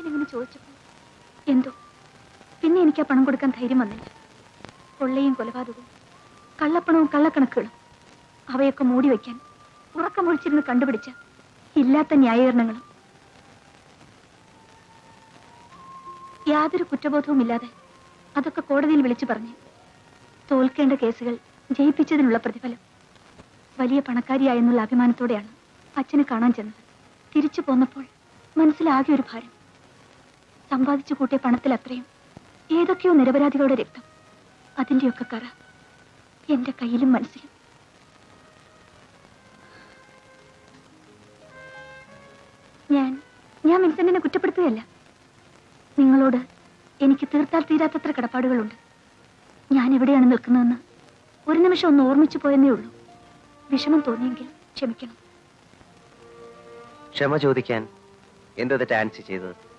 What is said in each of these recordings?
അച്ഛൻ ഇങ്ങനെ ചോദിച്ചപ്പോൾ എന്തോ? പിന്നെ എനിക്ക് ആ പണം കൊടുക്കാൻ ധൈര്യം വന്നില്ല. കൊള്ളയും കൊലപാതകവും കള്ളപ്പണവും കള്ളക്കണക്കുകളും അവയൊക്കെ മൂടി വയ്ക്കാൻ ഉറക്കമൊഴിച്ചിരുന്ന് കണ്ടുപിടിച്ച ഇല്ലാത്ത ന്യായീകരണങ്ങളും. യാതൊരു കുറ്റബോധവും ഇല്ലാതെ അതൊക്കെ കോടതിയിൽ വിളിച്ചു പറഞ്ഞു തോൽക്കേണ്ട കേസുകൾ ജയിപ്പിച്ചതിനുള്ള പ്രതിഫലം വലിയ പണക്കാരിയായെന്നുള്ള അഭിമാനത്തോടെയാണ് അച്ഛനെ കാണാൻ ചെന്നത്. തിരിച്ചു പോന്നപ്പോൾ മനസ്സിലാകെ ഒരു ഭാരം. സമ്പാദിച്ചു കൂട്ടിയ പണത്തിൽ അത്രയും. ഏതൊക്കെയോ നിരപരാധികളുടെ രക്തം. അതിന്റെയൊക്കെ കറ എന്റെ കയ്യിലും മനസ്സിലും. ഞാൻ ഞാൻ വിൻസെന്റിനെ കുറ്റപ്പെടുത്തുകയല്ല. നിങ്ങളോട് എനിക്ക് തീർത്താൽ തീരാത്തത്ര കടപ്പാടുകളുണ്ട്. ഞാൻ എവിടെയാണ് നിൽക്കുന്നതെന്ന് ഒരു നിമിഷം ഒന്ന് ഓർമ്മിച്ചു പോയെന്നേ ഉള്ളൂ. വിഷമം തോന്നിയെങ്കിൽ ക്ഷമിക്കണം. ക്ഷമ ചോദിക്കാൻ എന്തോ തെറ്റ് ചെയ്തത്?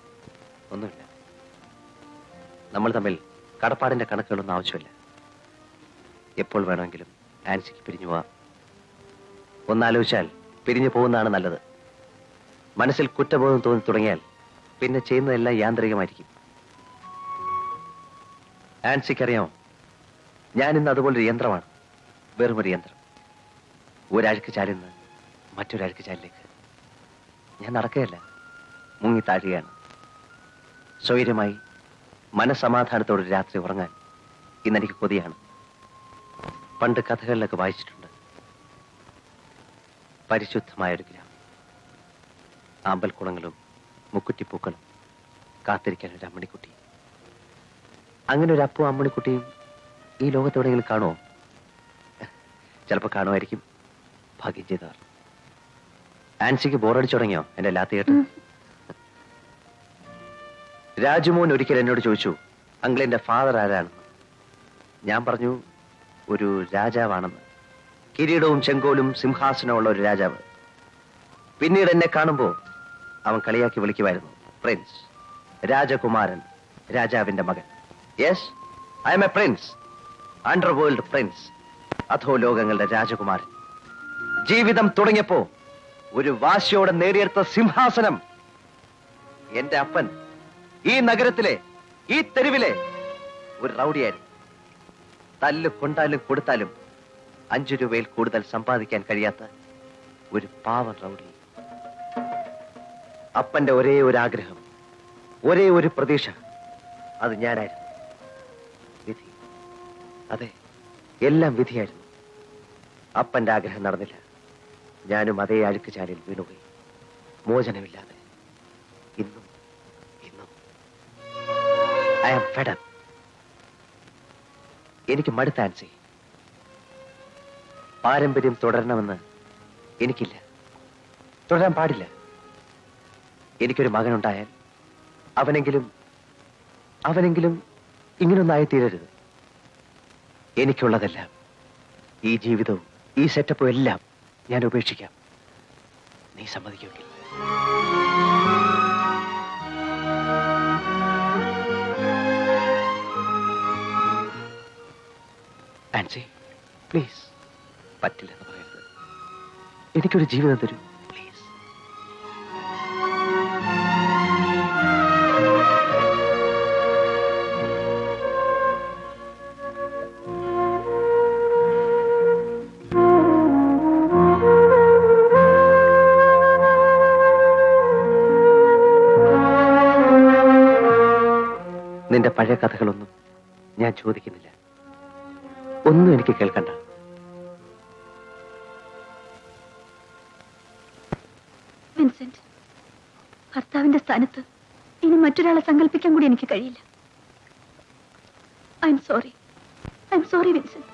ഒന്നുമില്ല. നമ്മൾ തമ്മിൽ കടപ്പാടിന്റെ കണക്കുകളൊന്നും ആവശ്യമില്ല. എപ്പോൾ വേണമെങ്കിലും ആൻസിക്ക് പിരിഞ്ഞു പോവാം. ഒന്നാലോചിച്ചാൽ പിരിഞ്ഞു പോകുന്നതാണ് നല്ലത്. മനസ്സിൽ കുറ്റബോധം തോന്നി തുടങ്ങിയാൽ പിന്നെ ചെയ്യുന്നതെല്ലാം യാന്ത്രികമായിരിക്കും. ആൻസിക്കറിയാമോ? ഞാൻ ഇന്ന് അതുപോലൊരു യന്ത്രമാണ്. വെറും ഒരു യന്ത്രം. ഒരഴുക്ക് ചാലിന്ന് മറ്റൊരഴുക്ക് ചാലിലേക്ക്. ഞാൻ നടക്കുകയല്ല. മുങ്ങി താഴുകയാണ്. സ്വൈര്യമായി മനസമാധാനത്തോടെ രാത്രി ഉറങ്ങാൻ ഇന്നെനിക്ക് കൊതിയാണ്. പണ്ട് കഥകളിലൊക്കെ വായിച്ചിട്ടുണ്ട്. പരിശുദ്ധമായ ഒരു ഗ്രാമം. ആമ്പൽക്കുളങ്ങളും മുക്കുറ്റിപ്പൂക്കളും കാത്തിരിക്കാൻ ഒരു അമ്മണിക്കുട്ടി. അങ്ങനെ ഒരു അപ്പും അമ്മണിക്കുട്ടിയും ഈ ലോകത്തെവിടെയെങ്കിലും കാണുമോ? ചിലപ്പോൾ കാണുമായിരിക്കും. ഭാഗ്യം ചെയ്തവർ. ആൻസിക്ക് ബോറടിച്ചു തുടങ്ങിയോ എന്റെ ലാത്തി കേട്ട്. രാജുമോൻ ഒരിക്കൽ എന്നോട് ചോദിച്ചു അങ്കിൾ എന്റെ ഫാദർ ആരാണെന്ന് ഞാൻ പറഞ്ഞു ഒരു രാജാവാണെന്ന്. കിരീടവും ചെങ്കോലും സിംഹാസനവും ഉള്ള ഒരു രാജാവ്. പിന്നീട് എന്നെ കാണുമ്പോൾ അവൻ കളിയാക്കി വിളിക്കുമായിരുന്നു. പ്രിൻസ് രാജകുമാരൻ. രാജാവിന്റെ മകൻ. Yes I'm a prince underworld prince അധോ ലോകങ്ങളുടെ രാജകുമാരൻ. ജീവിതം തുടങ്ങിയപ്പോ ഒരു വാശിയോടെ നേടിയെടുത്ത സിംഹാസനം. എന്റെ അപ്പൻ ഈ നഗരത്തിലെ ഈ തെരുവിലെ ഒരു റൗഡിയായിരുന്നു. തല്ല് കൊണ്ടാലും കൊടുത്താലും അഞ്ചു രൂപയിൽ കൂടുതൽ സമ്പാദിക്കാൻ കഴിയാത്ത ഒരു പാവ റൗഡി. അപ്പന്റെ ഒരേ ഒരു ആഗ്രഹം ഒരേ ഒരു പ്രതീക്ഷ അത് ഞാനായിരുന്നു. വിധി. അതെ എല്ലാം വിധിയായിരുന്നു. അപ്പന്റെ ആഗ്രഹം നടന്നില്ല. ഞാനും അതേ അഴുക്ക് ചാലിൽ വീണുപോയി. മോചനമില്ലാതെ ഇന്നും ഐ ആം ഫെഡ് എനിക്ക് മടുത്ത ആൻസി. പാരമ്പര്യം തുടരണമെന്ന് എനിക്കില്ല. തുടരാൻ പാടില്ല. എനിക്കൊരു മകനുണ്ടായാൽ അവനെങ്കിലും അവനെങ്കിലും ഇങ്ങനൊന്നായി തീരരുത്. എനിക്കുള്ളതെല്ലാം ഈ ജീവിതവും ഈ സെറ്റപ്പും എല്ലാം ഞാൻ ഉപേക്ഷിക്കാം. നീ സമ്മതിക്കുമെങ്കിൽ. ആൻസി പ്ലീസ്. പറ്റില്ലെന്ന് പറയരുത്. എനിക്കൊരു ജീവിതം തരൂ. പ്ലീസ്. നിന്റെ പഴയ കഥകളൊന്നും ഞാൻ ചോദിക്കുന്നില്ല. ഒന്നും എനിക്ക് കേൾക്കണ്ട. വിൻസെന്റ് ഭർത്താവിന്റെ സ്ഥാനത്ത് ഇനി മറ്റൊരാളെ സങ്കല്പിക്കാൻ കൂടി എനിക്ക് കഴിയില്ല. I'm sorry I'm sorry Vincent